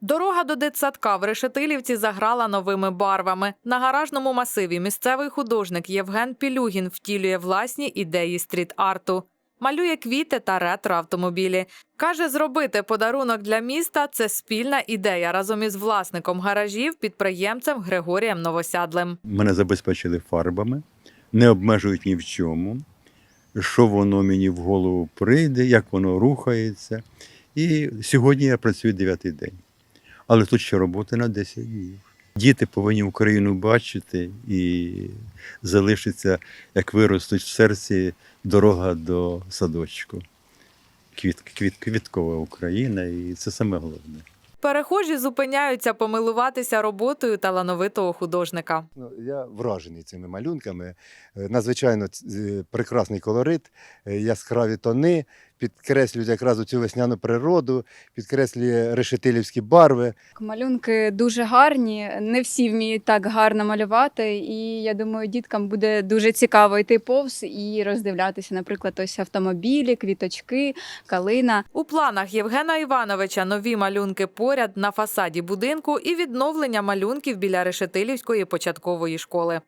Дорога до дитсадка в Решетилівці заграла новими барвами. На гаражному масиві місцевий художник Євген Пілюгін втілює власні ідеї стріт-арту. Малює квіти та ретро-автомобілі. Каже, зробити подарунок для міста це спільна ідея разом із власником гаражів, підприємцем Григорієм Новосядлим. Мене забезпечили фарбами, не обмежують ні в чому, що воно мені в голову прийде, як воно рухається. І сьогодні я працюю дев'ятий день. Але тут ще роботи на 10 днів. Діти повинні Україну бачити і залишиться, як виростуть в серці дорога до садочку. Квіт, квіт, квіткова Україна, і це саме головне. Перехожі зупиняються помилуватися роботою талановитого художника. Ну, я вражений цими малюнками. Е, Надзвичайно е, прекрасний колорит, е, яскраві тони, підкреслюють якраз цю весняну природу, підкреслює решетилівські барви. Малюнки дуже гарні. Не всі вміють так гарно малювати. І я думаю, діткам буде дуже цікаво йти повз і роздивлятися, наприклад, ось автомобілі, квіточки, калина. У планах Євгена Івановича нові малюнки поряд на фасаді будинку і відновлення малюнків біля Решетилівської початкової школи.